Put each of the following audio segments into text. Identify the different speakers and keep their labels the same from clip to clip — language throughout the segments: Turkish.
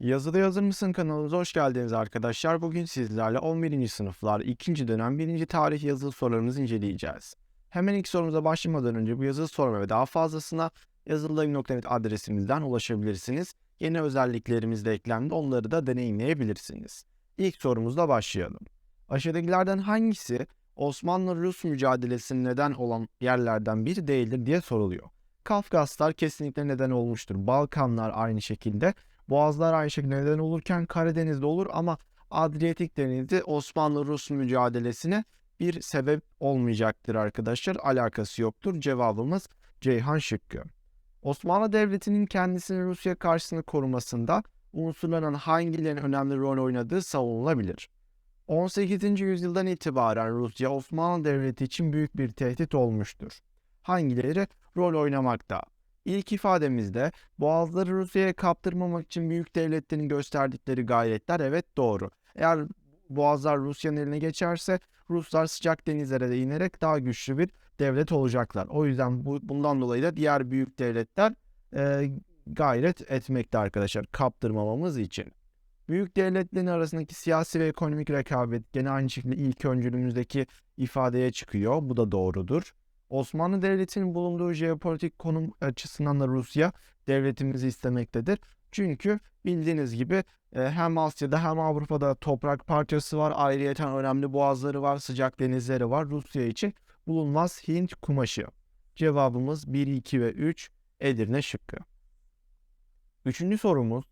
Speaker 1: Yazıda Yazır mısın kanalımıza hoş geldiniz arkadaşlar. Bugün sizlerle 11. sınıflar 2. dönem 1. tarih yazılı sorularımızı inceleyeceğiz. Hemen ilk sorumuza başlamadan önce bu yazılı soruma ve daha fazlasına yazılıdayım.net adresimizden ulaşabilirsiniz. Yeni özelliklerimiz de eklendi onları da deneyimleyebilirsiniz. İlk sorumuzla başlayalım. Aşağıdakilerden hangisi Osmanlı-Rus mücadelesinin neden olan yerlerden biri değildir diye soruluyor. Kafkaslar kesinlikle neden olmuştur. Balkanlar aynı şekilde. Boğazlar aynı şekilde neden olurken Karadeniz'de olur ama Adriyatik Denizi Osmanlı-Rus mücadelesine bir sebep olmayacaktır arkadaşlar. Alakası yoktur. Cevabımız Ceyhan şıkkı. Osmanlı Devleti'nin kendisini Rusya karşısında korumasında unsurların hangilerinin önemli rol oynadığı savunulabilir. 18. yüzyıldan itibaren Rusya Osmanlı Devleti için büyük bir tehdit olmuştur. Hangileri rol oynamakta? İlk ifademizde Boğazları Rusya'ya kaptırmamak için büyük devletlerin gösterdikleri gayretler evet doğru. Eğer Boğazlar Rusya'nın eline geçerse Ruslar sıcak denizlere de inerek daha güçlü bir devlet olacaklar. O yüzden bu, bundan dolayı da diğer büyük devletler e, gayret etmekte arkadaşlar kaptırmamamız için. Büyük devletlerin arasındaki siyasi ve ekonomik rekabet gene aynı şekilde ilk öncülümüzdeki ifadeye çıkıyor. Bu da doğrudur. Osmanlı Devleti'nin bulunduğu jeopolitik konum açısından da Rusya devletimizi istemektedir. Çünkü bildiğiniz gibi e, hem Asya'da hem Avrupa'da toprak parçası var. Ayrıyeten önemli boğazları var, sıcak denizleri var. Rusya için bulunmaz Hint kumaşı. Cevabımız 1, 2 ve 3 Edirne şıkkı. Üçüncü sorumuz.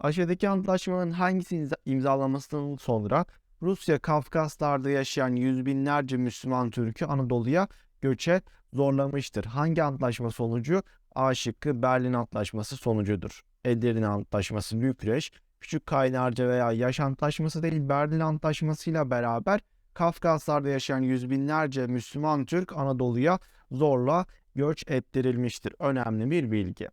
Speaker 1: Aşağıdaki antlaşmanın hangisi imzalamasından sonra Rusya Kafkaslar'da yaşayan yüz binlerce Müslüman Türk'ü Anadolu'ya göçe zorlamıştır. Hangi antlaşma sonucu? A şıkkı Berlin Antlaşması sonucudur. Edirne Antlaşması, Bükreş, Küçük Kaynarca veya Yaş Antlaşması değil Berlin Antlaşması ile beraber Kafkaslar'da yaşayan yüz binlerce Müslüman Türk Anadolu'ya zorla göç ettirilmiştir. Önemli bir bilgi.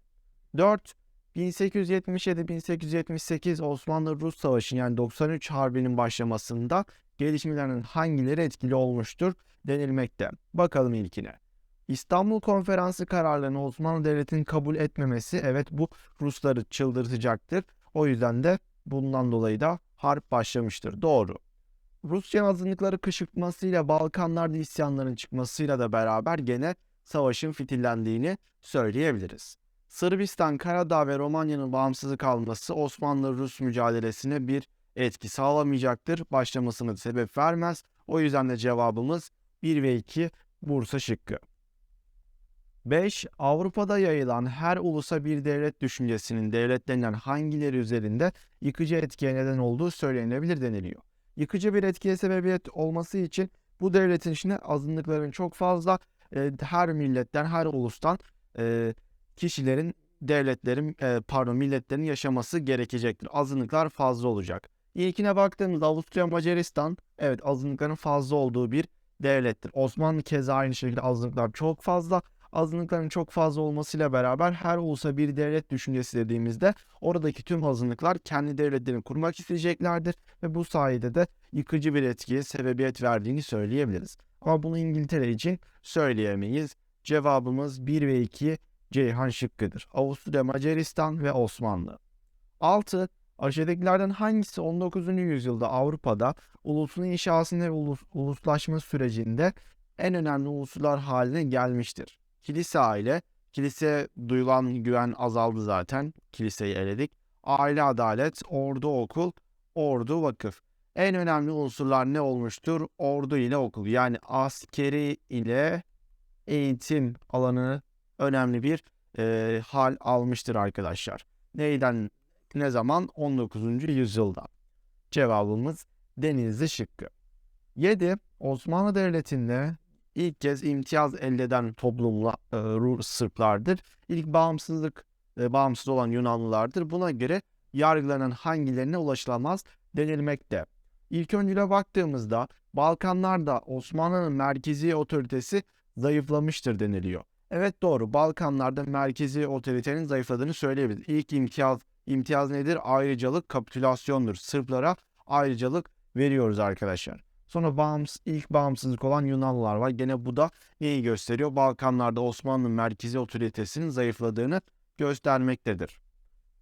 Speaker 1: 4. 1877-1878 Osmanlı-Rus Savaşı yani 93 Harbi'nin başlamasında gelişmelerin hangileri etkili olmuştur denilmekte. Bakalım ilkine. İstanbul Konferansı kararlarını Osmanlı Devleti'nin kabul etmemesi evet bu Rusları çıldırtacaktır. O yüzden de bundan dolayı da harp başlamıştır. Doğru. Rusya azınlıkları kışkırtmasıyla Balkanlarda isyanların çıkmasıyla da beraber gene savaşın fitillendiğini söyleyebiliriz. Sırbistan, Karadağ ve Romanya'nın bağımsızlık alması Osmanlı-Rus mücadelesine bir etki sağlamayacaktır. Başlamasına sebep vermez. O yüzden de cevabımız 1 ve 2 Bursa şıkkı. 5. Avrupa'da yayılan her ulusa bir devlet düşüncesinin devletlerinden hangileri üzerinde yıkıcı etkiye neden olduğu söylenebilir deniliyor. Yıkıcı bir etkiye sebebiyet olması için bu devletin içinde azınlıkların çok fazla e, her milletten, her ulustan e, kişilerin, devletlerin, e, pardon milletlerin yaşaması gerekecektir. Azınlıklar fazla olacak. İlkine baktığımızda Avusturya Macaristan evet azınlıkların fazla olduğu bir devlettir. Osmanlı keza aynı şekilde azınlıklar çok fazla. Azınlıkların çok fazla olmasıyla beraber her ulusa bir devlet düşüncesi dediğimizde oradaki tüm azınlıklar kendi devletlerini kurmak isteyeceklerdir ve bu sayede de yıkıcı bir etkiye sebebiyet verdiğini söyleyebiliriz. Ama bunu İngiltere için söyleyemeyiz. Cevabımız 1 ve 2 Ceyhan şıkkıdır. Avusturya, Macaristan ve Osmanlı. 6. Aşağıdakilerden hangisi 19. yüzyılda Avrupa'da ulusun inşasında ve ulus, uluslaşma sürecinde en önemli unsurlar haline gelmiştir? Kilise aile, kilise duyulan güven azaldı zaten, kiliseyi eledik. Aile adalet, ordu okul, ordu vakıf. En önemli unsurlar ne olmuştur? Ordu ile okul yani askeri ile eğitim alanı önemli bir e, hal almıştır arkadaşlar. Neyden ne zaman? 19. yüzyılda. Cevabımız Denizli şıkkı. 7. Osmanlı Devleti'nde ilk kez imtiyaz elde eden toplumla e, Sırplardır. İlk bağımsızlık e, bağımsız olan Yunanlılardır. Buna göre yargılanan hangilerine ulaşılamaz denilmekte. İlk öncüle baktığımızda Balkanlarda Osmanlı'nın merkezi otoritesi zayıflamıştır deniliyor. Evet doğru. Balkanlarda merkezi otoritenin zayıfladığını söyleyebiliriz. İlk imtiyaz imtiyaz nedir? Ayrıcalık kapitülasyondur. Sırplara ayrıcalık veriyoruz arkadaşlar. Sonra bağımsız, ilk bağımsızlık olan Yunanlılar var. Gene bu da neyi gösteriyor? Balkanlarda Osmanlı merkezi otoritesinin zayıfladığını göstermektedir.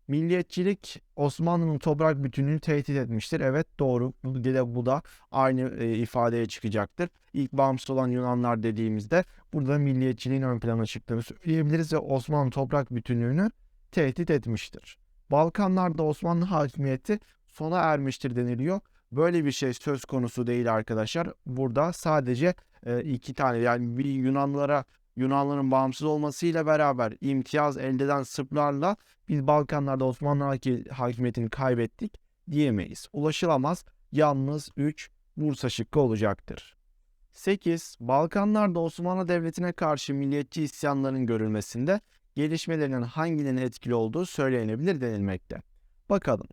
Speaker 1: Milliyetçilik Osmanlı'nın toprak bütünlüğünü tehdit etmiştir. Evet doğru. De bu da aynı e, ifadeye çıkacaktır. İlk bağımsız olan Yunanlar dediğimizde burada milliyetçiliğin ön plana çıktığını söyleyebiliriz ve Osmanlı toprak bütünlüğünü tehdit etmiştir. Balkanlarda Osmanlı hakimiyeti sona ermiştir deniliyor. Böyle bir şey söz konusu değil arkadaşlar. Burada sadece e, iki tane yani bir Yunanlara Yunanların bağımsız olmasıyla beraber imtiyaz elde eden Sırplarla biz Balkanlarda Osmanlı haki- hakimiyetini kaybettik diyemeyiz. Ulaşılamaz yalnız 3 Bursa şıkkı olacaktır. 8. Balkanlarda Osmanlı Devleti'ne karşı milliyetçi isyanların görülmesinde gelişmelerinin hangilerinin etkili olduğu söylenebilir denilmekte. Bakalım.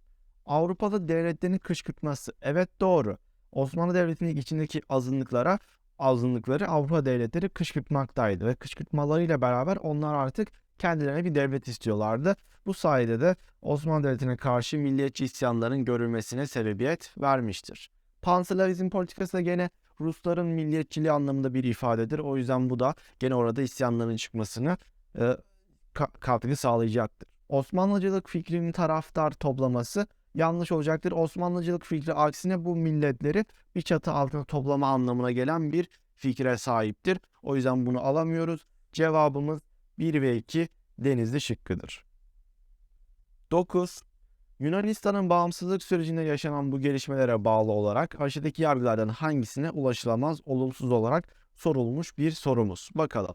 Speaker 1: Avrupa'da devletlerin kışkırtması. Evet doğru. Osmanlı Devleti'nin içindeki azınlıklara azınlıkları Avrupa devletleri kışkırtmaktaydı ve kışkırtmalarıyla beraber onlar artık kendilerine bir devlet istiyorlardı. Bu sayede de Osmanlı Devleti'ne karşı milliyetçi isyanların görülmesine sebebiyet vermiştir. Panslavizm politikası da gene Rusların milliyetçiliği anlamında bir ifadedir. O yüzden bu da gene orada isyanların çıkmasını e, katkı sağlayacaktır. Osmanlıcılık fikrinin taraftar toplaması yanlış olacaktır. Osmanlıcılık fikri aksine bu milletleri bir çatı altında toplama anlamına gelen bir fikre sahiptir. O yüzden bunu alamıyoruz. Cevabımız 1 ve 2 denizli şıkkıdır. 9. Yunanistan'ın bağımsızlık sürecinde yaşanan bu gelişmelere bağlı olarak aşağıdaki yargılardan hangisine ulaşılamaz olumsuz olarak sorulmuş bir sorumuz. Bakalım.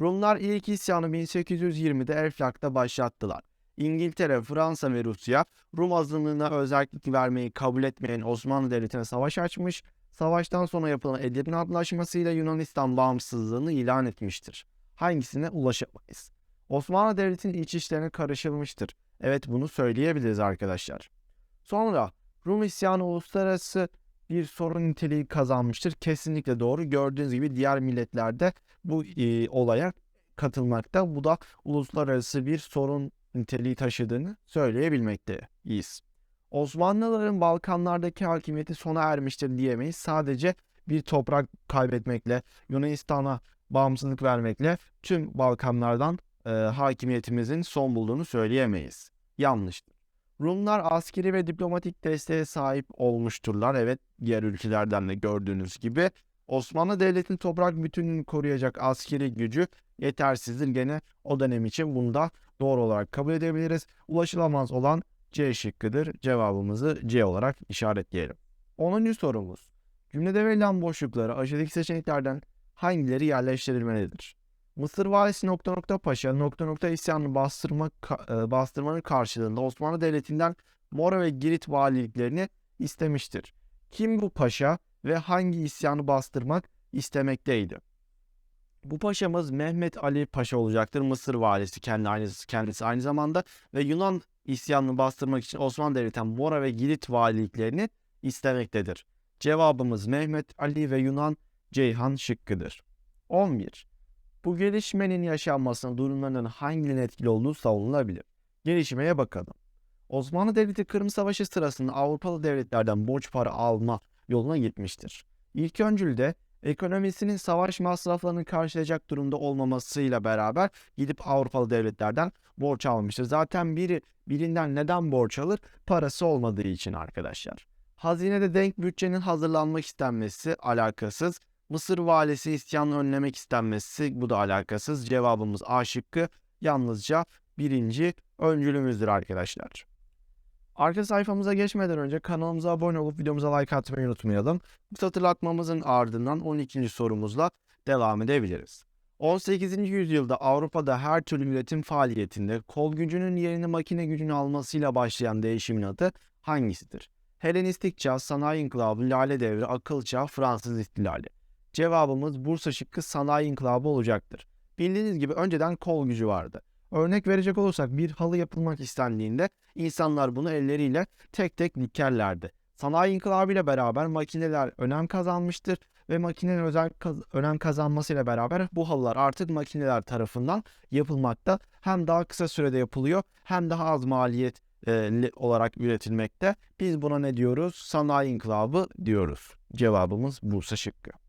Speaker 1: Rumlar ilk isyanı 1820'de Eflak'ta başlattılar. İngiltere, Fransa ve Rusya Rum azınlığına özellik vermeyi kabul etmeyen Osmanlı Devleti'ne savaş açmış, savaştan sonra yapılan Edirne Antlaşması'yla Yunanistan bağımsızlığını ilan etmiştir. Hangisine ulaşamayız? Osmanlı Devleti'nin iç işlerine karışılmıştır. Evet bunu söyleyebiliriz arkadaşlar. Sonra Rum isyanı uluslararası bir sorun niteliği kazanmıştır. Kesinlikle doğru. Gördüğünüz gibi diğer milletlerde bu e, olaya katılmakta. Bu da uluslararası bir sorun niteliği taşıdığını söyleyebilmekteyiz. Osmanlıların Balkanlardaki hakimiyeti sona ermiştir diyemeyiz. Sadece bir toprak kaybetmekle, Yunanistan'a bağımsızlık vermekle tüm Balkanlardan e, hakimiyetimizin son bulduğunu söyleyemeyiz. Yanlıştır. Rumlar askeri ve diplomatik desteğe sahip olmuşturlar. Evet, diğer ülkelerden de gördüğünüz gibi. Osmanlı Devleti'nin toprak bütünlüğünü koruyacak askeri gücü yetersizdir. Gene o dönem için bunu da doğru olarak kabul edebiliriz. Ulaşılamaz olan C şıkkıdır. Cevabımızı C olarak işaretleyelim. 10. sorumuz. Cümlede verilen boşluklara aşağıdaki seçeneklerden hangileri yerleştirilmelidir? Mısır valisi nokta nokta paşa nokta nokta isyanını bastırma, e, bastırmanın karşılığında Osmanlı Devleti'nden Mora ve Girit valiliklerini istemiştir. Kim bu paşa ve hangi isyanı bastırmak istemekteydi? Bu paşamız Mehmet Ali Paşa olacaktır. Mısır valisi kendi aynısı, kendisi aynı zamanda ve Yunan isyanını bastırmak için Osmanlı Devleti'nden Mora ve Girit valiliklerini istemektedir. Cevabımız Mehmet Ali ve Yunan Ceyhan şıkkıdır. 11. Bu gelişmenin yaşanmasına durumlarının hangilerinin etkili olduğu savunulabilir. Gelişmeye bakalım. Osmanlı Devleti Kırım Savaşı sırasında Avrupalı devletlerden borç para alma yoluna gitmiştir. İlk öncülde ekonomisinin savaş masraflarını karşılayacak durumda olmamasıyla beraber gidip Avrupalı devletlerden borç almıştır. Zaten biri birinden neden borç alır? Parası olmadığı için arkadaşlar. Hazinede denk bütçenin hazırlanmak istenmesi alakasız. Mısır valisi isyanını önlemek istenmesi bu da alakasız. Cevabımız A şıkkı yalnızca birinci öncülümüzdür arkadaşlar. Arka sayfamıza geçmeden önce kanalımıza abone olup videomuza like atmayı unutmayalım. Bu hatırlatmamızın ardından 12. sorumuzla devam edebiliriz. 18. yüzyılda Avrupa'da her türlü üretim faaliyetinde kol gücünün yerini makine gücünü almasıyla başlayan değişimin adı hangisidir? Helenistik çağ, sanayi inkılabı, lale devri, akıl çağı, Fransız ihtilali. Cevabımız Bursa şıkkı sanayi inkılabı olacaktır. Bildiğiniz gibi önceden kol gücü vardı. Örnek verecek olursak bir halı yapılmak istendiğinde insanlar bunu elleriyle tek tek dikerlerdi. Sanayi inkılabı ile beraber makineler önem kazanmıştır ve makinenin özel kaz- önem kazanmasıyla beraber bu halılar artık makineler tarafından yapılmakta. Hem daha kısa sürede yapılıyor hem daha az maliyet e, olarak üretilmekte. Biz buna ne diyoruz? Sanayi inkılabı diyoruz. Cevabımız Bursa şıkkı.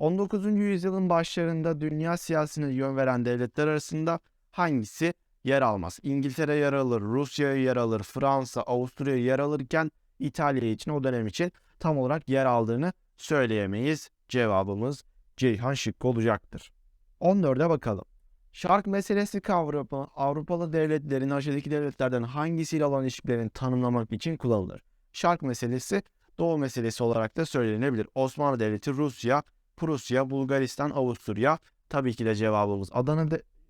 Speaker 1: 19. yüzyılın başlarında dünya siyasetine yön veren devletler arasında hangisi yer almaz. İngiltere yer alır, Rusya yer alır, Fransa, Avusturya yer alırken İtalya için o dönem için tam olarak yer aldığını söyleyemeyiz. Cevabımız Ceyhan şıkkı olacaktır. 14'e bakalım. Şark meselesi kavramı Avrupalı devletlerin aşağıdaki devletlerden hangisiyle olan ilişkilerini tanımlamak için kullanılır? Şark meselesi Doğu meselesi olarak da söylenebilir. Osmanlı Devleti, Rusya, Prusya, Bulgaristan, Avusturya. Tabii ki de cevabımız Adana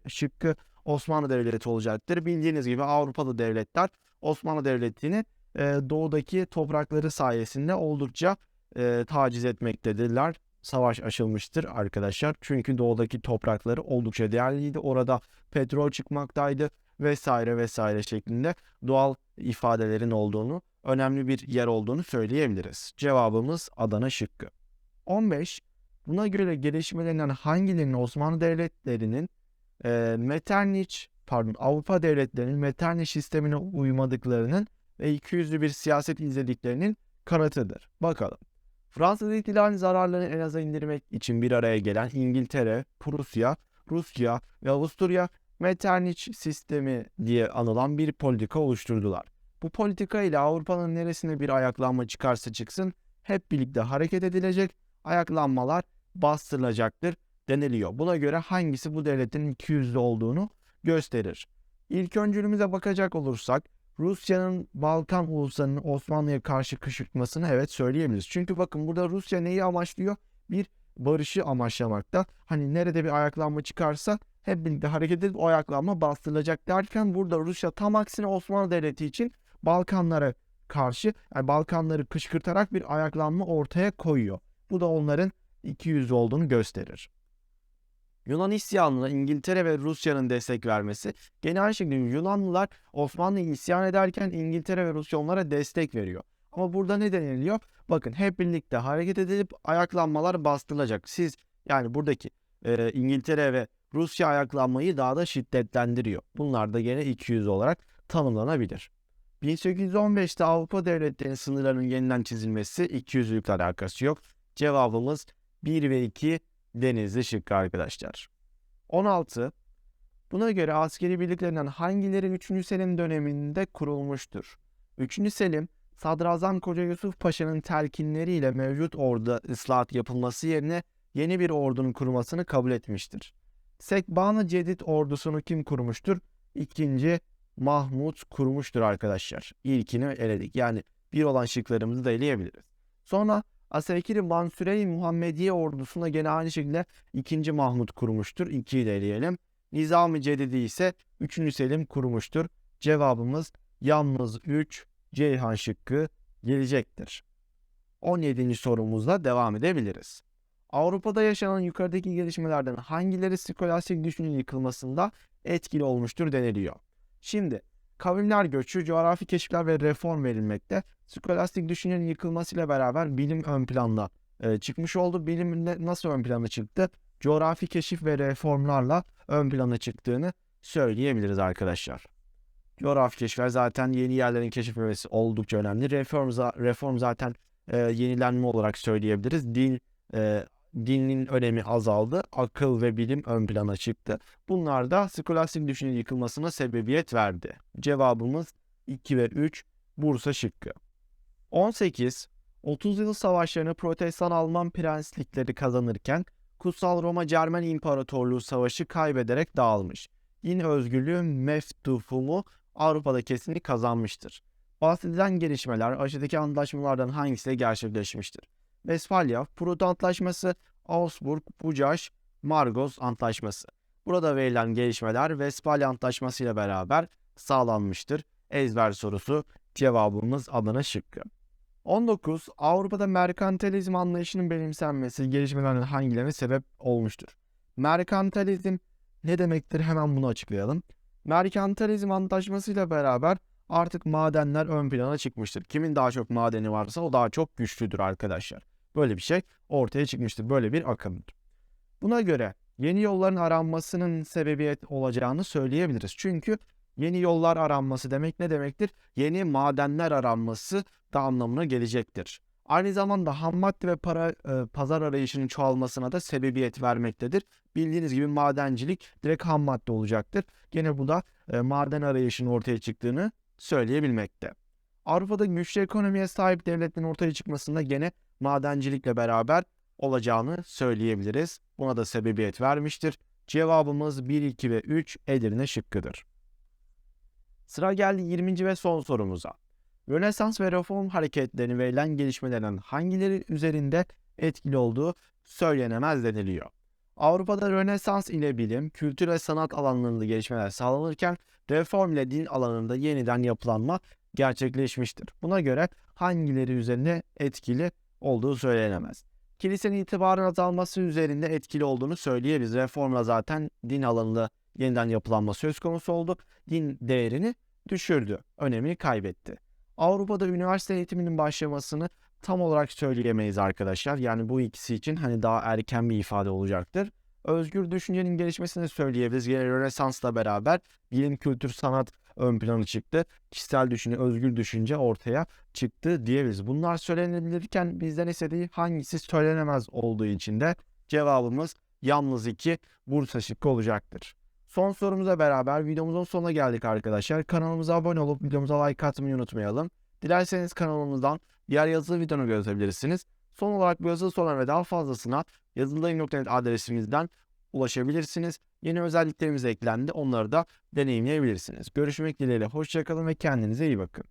Speaker 1: şıkkı Osmanlı Devleti olacaktır. Bildiğiniz gibi Avrupalı devletler Osmanlı Devleti'ni e, doğudaki toprakları sayesinde oldukça e, taciz etmektedirler. Savaş açılmıştır arkadaşlar. Çünkü doğudaki toprakları oldukça değerliydi. Orada petrol çıkmaktaydı vesaire vesaire şeklinde doğal ifadelerin olduğunu, önemli bir yer olduğunu söyleyebiliriz. Cevabımız Adana şıkkı. 15. Buna göre gelişmelerinden hangilerinin Osmanlı devletlerinin e, Metternich, pardon Avrupa devletlerinin Metternich sistemine uymadıklarının ve ikiyüzlü bir siyaset izlediklerinin kanıtıdır. Bakalım. Fransız ihtilalinin zararlarını en aza indirmek için bir araya gelen İngiltere, Prusya, Rusya ve Avusturya Metternich sistemi diye anılan bir politika oluşturdular. Bu politika ile Avrupa'nın neresine bir ayaklanma çıkarsa çıksın hep birlikte hareket edilecek, ayaklanmalar bastırılacaktır deniliyor. Buna göre hangisi bu devletin ikiyüzlü olduğunu gösterir. İlk öncülümüze bakacak olursak Rusya'nın Balkan uluslarının Osmanlı'ya karşı kışkırtmasını evet söyleyebiliriz. Çünkü bakın burada Rusya neyi amaçlıyor? Bir barışı amaçlamakta. Hani nerede bir ayaklanma çıkarsa hep birlikte hareket edip o ayaklanma bastırılacak derken burada Rusya tam aksine Osmanlı Devleti için Balkanlara karşı yani Balkanları kışkırtarak bir ayaklanma ortaya koyuyor. Bu da onların iki yüzlü olduğunu gösterir. Yunan isyanına İngiltere ve Rusya'nın destek vermesi gene aynı şekilde Yunanlılar Osmanlı'yı isyan ederken İngiltere ve Rusya onlara destek veriyor. Ama burada ne deniliyor? Bakın hep birlikte hareket edilip ayaklanmalar bastırılacak. Siz yani buradaki e, İngiltere ve Rusya ayaklanmayı daha da şiddetlendiriyor. Bunlar da gene 200 olarak tanımlanabilir. 1815'te Avrupa devletlerinin sınırlarının yeniden çizilmesi 200'lükle alakası yok. Cevabımız 1 ve 2 Denizli şıkkı arkadaşlar. 16. Buna göre askeri birliklerinden hangileri 3. Selim döneminde kurulmuştur? 3. Selim, Sadrazam Koca Yusuf Paşa'nın telkinleriyle mevcut orduda ıslahat yapılması yerine yeni bir ordunun kurulmasını kabul etmiştir. Sekban-ı Cedid ordusunu kim kurmuştur? İkinci Mahmut kurmuştur arkadaşlar. İlkini eledik. Yani bir olan şıklarımızı da eleyebiliriz. Sonra Asekiri Mansure-i Muhammediye ordusuna gene aynı şekilde 2. Mahmut kurmuştur. 2'yi de eleyelim. Nizam-ı Cedidi ise 3. Selim kurmuştur. Cevabımız yalnız 3 Ceyhan şıkkı gelecektir. 17. sorumuzla devam edebiliriz. Avrupa'da yaşanan yukarıdaki gelişmelerden hangileri skolastik düşünün yıkılmasında etkili olmuştur deniliyor. Şimdi kavimler göçü, coğrafi keşifler ve reform verilmekte. Skolastik düşüncenin yıkılmasıyla beraber bilim ön planda e, çıkmış oldu. Bilim nasıl ön plana çıktı? Coğrafi keşif ve reformlarla ön plana çıktığını söyleyebiliriz arkadaşlar. Coğrafi keşifler zaten yeni yerlerin keşfedilmesi oldukça önemli. Reform, reform zaten e, yenilenme olarak söyleyebiliriz. Din e, dinin önemi azaldı. Akıl ve bilim ön plana çıktı. Bunlar da skolastik düşünce yıkılmasına sebebiyet verdi. Cevabımız 2 ve 3 Bursa şıkkı. 18. 30 yıl savaşlarını protestan Alman prenslikleri kazanırken Kutsal Roma Cermen İmparatorluğu savaşı kaybederek dağılmış. Din özgürlüğü meftufumu Avrupa'da kesinlik kazanmıştır. Bahsedilen gelişmeler aşağıdaki antlaşmalardan hangisiyle gerçekleşmiştir? Westfalia, Prut Antlaşması, Augsburg, Bucaş, Margos Antlaşması. Burada verilen gelişmeler Westfalia Antlaşması ile beraber sağlanmıştır. Ezber sorusu cevabımız Adana şıkkı. 19. Avrupa'da merkantilizm anlayışının benimsenmesi gelişmelerden hangilerine sebep olmuştur? Merkantilizm ne demektir? Hemen bunu açıklayalım. Merkantilizm antlaşmasıyla beraber artık madenler ön plana çıkmıştır. Kimin daha çok madeni varsa o daha çok güçlüdür arkadaşlar. Böyle bir şey ortaya çıkmıştır. Böyle bir akımdır. Buna göre yeni yolların aranmasının sebebiyet olacağını söyleyebiliriz. Çünkü yeni yollar aranması demek ne demektir? Yeni madenler aranması da anlamına gelecektir. Aynı zamanda ham madde ve para e, pazar arayışının çoğalmasına da sebebiyet vermektedir. Bildiğiniz gibi madencilik direkt ham madde olacaktır. Gene bu da e, maden arayışının ortaya çıktığını söyleyebilmekte. Avrupa'da güçlü ekonomiye sahip devletlerin ortaya çıkmasında gene madencilikle beraber olacağını söyleyebiliriz. Buna da sebebiyet vermiştir. Cevabımız 1, 2 ve 3 Edirne şıkkıdır. Sıra geldi 20. ve son sorumuza. Rönesans ve reform hareketlerinin verilen gelişmelerin hangileri üzerinde etkili olduğu söylenemez deniliyor. Avrupa'da Rönesans ile bilim, kültür ve sanat alanlarında gelişmeler sağlanırken reform ile din alanında yeniden yapılanma gerçekleşmiştir. Buna göre hangileri üzerinde etkili olduğu söylenemez. Kilisenin itibarın azalması üzerinde etkili olduğunu söyleyebiliriz. Reformla zaten din alanında yeniden yapılanma söz konusu oldu. Din değerini düşürdü, önemini kaybetti. Avrupa'da üniversite eğitiminin başlamasını tam olarak söyleyemeyiz arkadaşlar. Yani bu ikisi için hani daha erken bir ifade olacaktır. Özgür düşüncenin gelişmesini söyleyebiliriz. Rönesans'la beraber bilim, kültür, sanat ön plana çıktı. Kişisel düşünce, özgür düşünce ortaya çıktı diyebiliriz. Bunlar söylenebilirken bizden istediği hangisi söylenemez olduğu için de cevabımız yalnız 2 Bursa şıkkı olacaktır. Son sorumuza beraber videomuzun sonuna geldik arkadaşlar. Kanalımıza abone olup videomuza like atmayı unutmayalım. Dilerseniz kanalımızdan diğer yazılı videonu görebilirsiniz. Son olarak bu yazılı sorular ve daha fazlasına yazıldayım.net adresimizden ulaşabilirsiniz. Yeni özelliklerimiz eklendi. Onları da deneyimleyebilirsiniz. Görüşmek dileğiyle. Hoşçakalın ve kendinize iyi bakın.